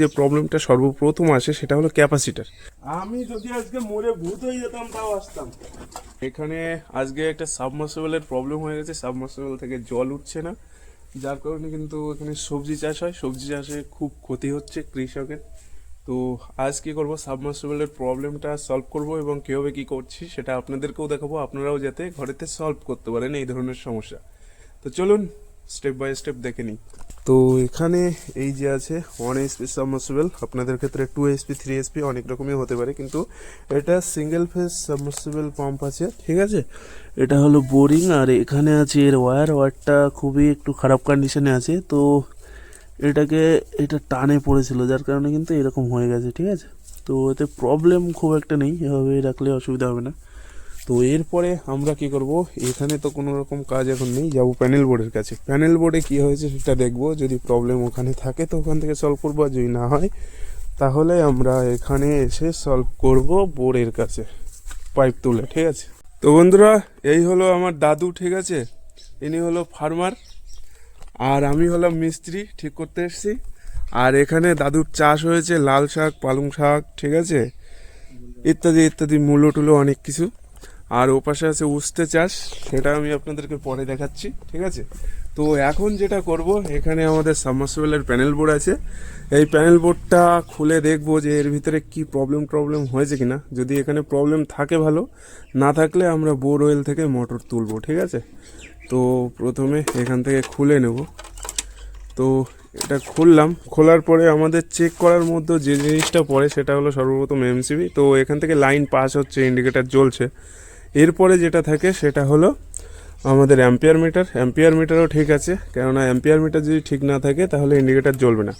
যে প্রবলেমটা সর্বপ্রথম আসে সেটা হলো ক্যাপাসিটার আমি যদি আজকে মরে ভূত হয়ে যেতাম তাও আসতাম। এখানে আজকে একটা সাবমার্সিবলের প্রবলেম হয়ে গেছে। সাবমার্সিবল থেকে জল উঠছে না। যার কারণে কিন্তু এখানে সবজি চাষ হয়। সবজি চাষে খুব ক্ষতি হচ্ছে কৃষকের। তো আজ কী করব? সাবমার্সিবলের প্রবলেমটা সলভ করব এবং কীভাবে কি করছি সেটা আপনাদেরকেও দেখাবো। আপনারাও যাতে ঘরেতে সলভ করতে পারেন এই ধরনের সমস্যা। তো চলুন স্টেপ বাই স্টেপ দেখে নিই। তো এখানে এই যে আছে ওয়ান এসপি সাবমার্সিবল আপনাদের ক্ষেত্রে টু এসপি থ্রি এসপি অনেক রকমই হতে পারে, কিন্তু এটা সিঙ্গেল ফেজ সাবমার্সিবল পাম্প আছে, ঠিক আছে? এটা হলো বোরিং আর এখানে আছে এর ওয়্যার ওয়্যারটা খুবই একটু খারাপ কন্ডিশনে আছে, তো এটাকে, এটা টানে পড়েছিল, যার কারণে কিন্তু এরকম হয়ে গেছে, ঠিক আছে? তো এতে প্রবলেম খুব একটা নেই, এভাবে রাখলে অসুবিধা হবে না। তো এরপরে আমরা কি করব? এখানে তো কোনো রকম কাজ এখন নেই, যাব প্যানেল বোর্ডের কাছে। প্যানেল বোর্ডে কি হয়েছে সেটা দেখব। যদি প্রবলেম ওখানে থাকে তো ওখান থেকে সলভ করব, আর যদি না হয়, তাহলে আমরা এখানে এসে সলভ করব বোর্ডের কাছে পাইপ তুলে, ঠিক আছে? তো বন্ধুরা, এই হলো আমার দাদু, ঠিক আছে? ইনি হলো ফার্মার আর আমি হলাম মিস্ত্রি, ঠিক করতে এসেছি। আর এখানে দাদুর চাষ হয়েছে, লাল শাক, পালং শাক, ঠিক আছে? ইত্যাদি ইত্যাদি, মূলো টুলো অনেক কিছু। আর ওপাশে আছে উস্তে চাষ, সেটা আমি আপনাদেরকে পরে দেখাচ্ছি, ঠিক আছে? তো এখন যেটা করব, এখানে আমাদের সাবমার্সিবলের প্যানেল বোর্ড আছে। এই প্যানেল বোর্ডটা খুলে দেখব যে এর ভিতরে কি প্রবলেম প্রবলেম হয়েছে কিনা। যদি এখানে প্রবলেম থাকে ভালো, না থাকলে আমরা বোর অয়েল থেকে মোটর তুলবো, ঠিক আছে? তো প্রথমে এখান থেকে খুলে নেব। তো এটা খুললাম, খোলার পরে আমাদের চেক করার মধ্যে যে জিনিসটা পড়ে, সেটা হলো সর্বপ্রথম এমসিবি তো এখান থেকে লাইন পাস হচ্ছে ইন্ডিকেটার জ্বলছে। এরপরে যেটা থাকে সেটা হলো আমাদের অ্যাম্পিয়ার মিটার অ্যাম্পিয়ার মিটারও ঠিক আছে, কেননা অ্যাম্পিয়ার মিটার যদি ঠিক না থাকে তাহলে ইন্ডিকেটার জ্বলবে না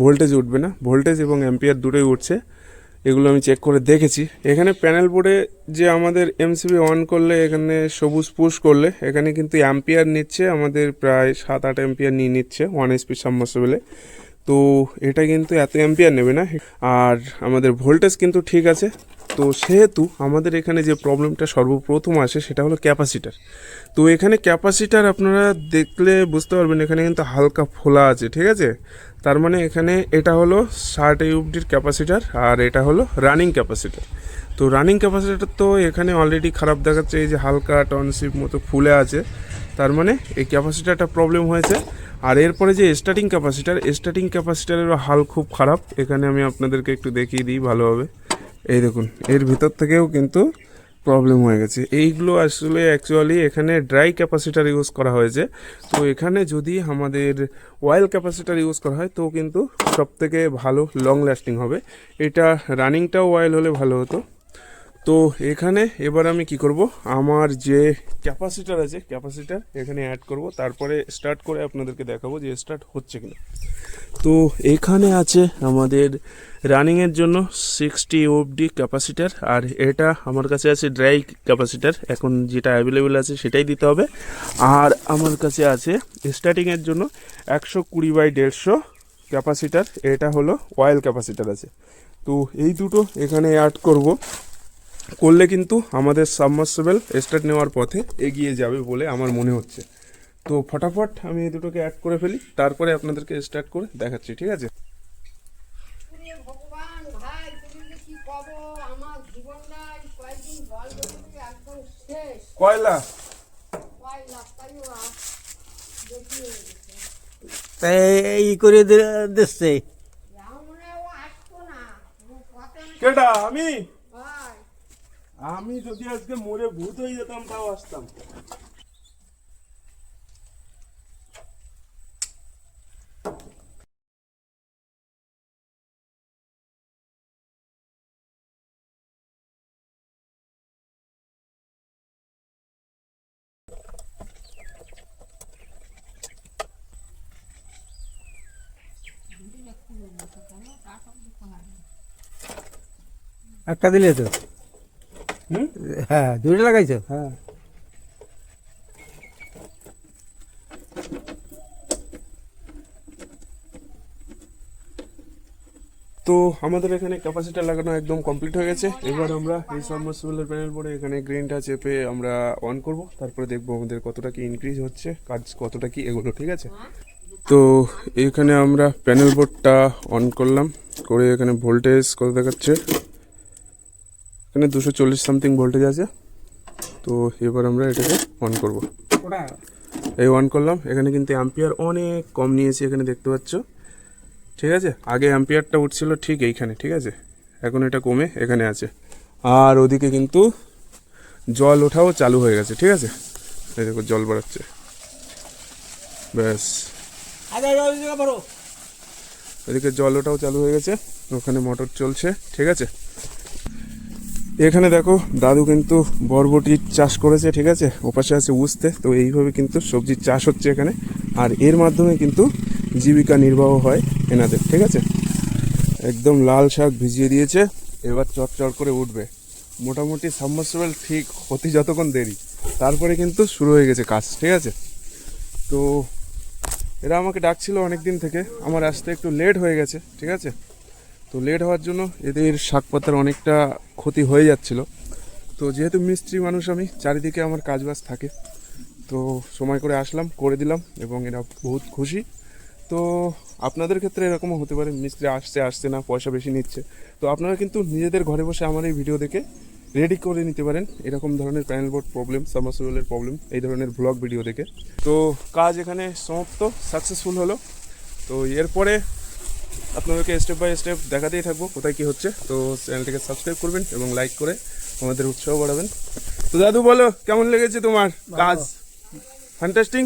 ভোল্টেজ উঠবে না। ভোল্টেজ এবং অ্যাম্পিয়ার দুটোই উঠছে, এগুলো আমি চেক করে দেখেছি। এখানে প্যানেল বোর্ডে যে আমাদের এমসিবি অন করলে, এখানে সবুজ পুশ করলে, এখানে কিন্তু অ্যাম্পিয়ার নিচ্ছে, আমাদের প্রায় সাত আট অ্যাম্পিয়ার নিয়ে নিচ্ছে ওয়ান এসপি সাবমার্সিবলে তো এটা কিন্তু এত অ্যাম্পিয়ার নেবে না। আর আমাদের ভোল্টেজ কিন্তু ঠিক আছে তো সেহেতু আমাদের এখানে যে প্রবলেমটা সর্বপ্রথম আসে সেটা হলো ক্যাপাসিটার তো এখানে ক্যাপাসিটার আপনারা দেখলে বুঝতে পারবেন এখানে কিন্তু হালকা ফোলা আছে, ঠিক আছে? তার মানে এখানে এটা হলো ষাট ইউবডির ক্যাপাসিটার আর এটা হলো রানিং ক্যাপাসিটার তো রানিং ক্যাপাসিটার তো এখানে অলরেডি খারাপ দেখাচ্ছে, এই যে হালকা টনশিপ মতো ফুলে আছে। তার মানে এই ক্যাপাসিটারটা প্রবলেম হয়েছে। আর এরপরে যে স্টার্টিং ক্যাপাসিটার স্টার্টিং ক্যাপাসিটারেরও হাল খুব খারাপ। এখানে আমি আপনাদেরকে একটু দেখিয়ে দিই ভালোভাবে। এই দেখুন, এর ভিতর থেকেও কিন্তু প্রবলেম হয়ে গেছে। এইগুলো আসলে অ্যাকচুয়ালি এখানে ড্রাই ক্যাপাসিটার ইউজ করা হয়েছে। তো এখানে যদি আমাদের অয়েল ক্যাপাসিটার ইউজ করা হয়, তো কিন্তু সবথেকে ভালো লং লাস্টিং হবে। এটা রানিংটাও অয়েল হলে ভালো হতো। তো এখানে এবার আমি কি করব? আমার যে ক্যাপাসিটার আছে, ক্যাপাসিটার এখানে অ্যাড করব। তারপরে স্টার্ট করে আপনাদেরকে দেখাবো যে স্টার্ট হচ্ছে কিনা। তো এখানে আছে আমাদের রানিংয়ের জন্য সিক্সটি ওফডি ক্যাপাসিটার, আর এটা আমার কাছে আছে ড্রাই ক্যাপাসিটার। এখন যেটা অ্যাভেলেবেল আছে সেটাই দিতে হবে। আর আমার কাছে আছে স্টার্টিংয়ের জন্য একশো কুড়ি বাই দেড়শো ক্যাপাসিটার। এটা হলো অয়েল ক্যাপাসিটার আছে। তো এই দুটো এখানে অ্যাড করব। করলে কিন্তু আমাদের সাবমার্সিবল স্টার্ট নেওয়ার পথে এগিয়ে যাবে বলে আমার মনে হচ্ছে। তো ফটাফট আমি এই দুটোকে অ্যাড করে ফেলি তারপরে আপনাদেরকে স্টার্ট করে দেখাচ্ছি ঠিক আছে? ওরে ভগবান ভাই তুমি যে কি পাবো? আমার জীবনটা এই কয়েকদিন জল বেরোতে একদম শেষ। কয়লা? কয় লাখ তাইও আর বেশি হয়ে গেছে তাই ই করে দিচ্ছে। কেটা আমি? আমি যদি আজকে মরে ভূত হয়ে যেতাম তাও আসতাম। একটা দিলে তো। হুম হ্যাঁ দুটো লাগাইছো? হ্যাঁ। তো আমাদের এখানে ক্যাপাসিটার লাগানো একদম কমপ্লিট হয়ে গেছে। এবার আমরা এই সাবমার্সিবলের প্যানেল পরে এখানে গ্রিনটা চেপে আমরা অন করব। তারপরে দেখব আমাদের কতটা কি ইনক্রিজ হচ্ছে কাজ কতটা কি এগুলো ঠিক আছে? তো এখানে আমরা প্যানেল বোর্ডটা অন করলাম। করে এখানে ভোল্টেজ কত দেখাচ্ছে? এখানে দুশো চল্লিশ সামথিং ভোল্টেজ আছে তো এবার আমরা এটাকে অন করব এই অন করলাম এখানে কিন্তু অ্যাম্পিয়ার অনেক কম নিয়েছি এখানে দেখতে পাচ্ছ ঠিক আছে আগে অ্যাম্পিয়ারটা উঠছিল ঠিক এইখানে ঠিক আছে এখন এটা কমে এখানে আছে আর ওদিকে কিন্তু জল ওঠাও চালু হয়ে গেছে ঠিক আছে এই দেখো জল বাড়াচ্ছে ব্যাস ওদিকে জল ওঠাও চালু হয়ে গেছে ওখানে মোটর চলছে ঠিক আছে এখানে দেখো, দাদু কিন্তু বরবটির চাষ করেছে, ঠিক আছে? ওপাশে আছে উস্তে, তো এইভাবে কিন্তু সবজির চাষ হচ্ছে এখানে। আর এর মাধ্যমে কিন্তু জীবিকা নির্বাহ হয় এনাদের, ঠিক আছে? একদম লাল শাক ভিজিয়ে দিয়েছে, এবার চটচট করে উঠবে। মোটামুটি সাবমার্সিবল ঠিক হতে যতক্ষণ দেরি। তারপরে কিন্তু শুরু হয়ে গেছে কাজ, ঠিক আছে? তো এরা আমাকে ডাকছিল অনেক দিন থেকে, আমার আসতে একটু লেট হয়ে গেছে, ঠিক আছে? তো লেট হওয়ার জন্য এদের শাক পাতার অনেকটা ক্ষতি হয়ে যাচ্ছিল। তো যেহেতু মিস্ত্রি মানুষ আমি, চারিদিকে আমার কাজবাজ থাকে, তো সময় করে আসলাম, করে দিলাম এবং এরা বহুত খুশি। তো আপনাদের ক্ষেত্রে এরকমও হতে পারে, মিস্ত্রি আসছে আসছে না, পয়সা বেশি নিচ্ছে। তো আপনারা কিন্তু নিজেদের ঘরে বসে আমার এই ভিডিও দেখে রেডি করে নিতে পারেন। এরকম ধরনের প্যানেল বোর্ড প্রবলেম সাবমার্সিবলের প্রবলেম এই ধরনের ব্লগ ভিডিও দেখে। তো কাজ এখানে সমাপ্ত সাকসেসফুল হলো। তো এরপরে আপনাদেরকে স্টেপ বাই স্টেপ দেখাতেই থাকব কোথায় কী হচ্ছে। তো চ্যানেলটিকে সাবস্ক্রাইব করবেন এবং লাইক করে আমাদের উৎসাহ বাড়াবেন। তো দাদু বলো কেমন লেগেছে তোমার কাজ? ফ্যান্টাস্টিং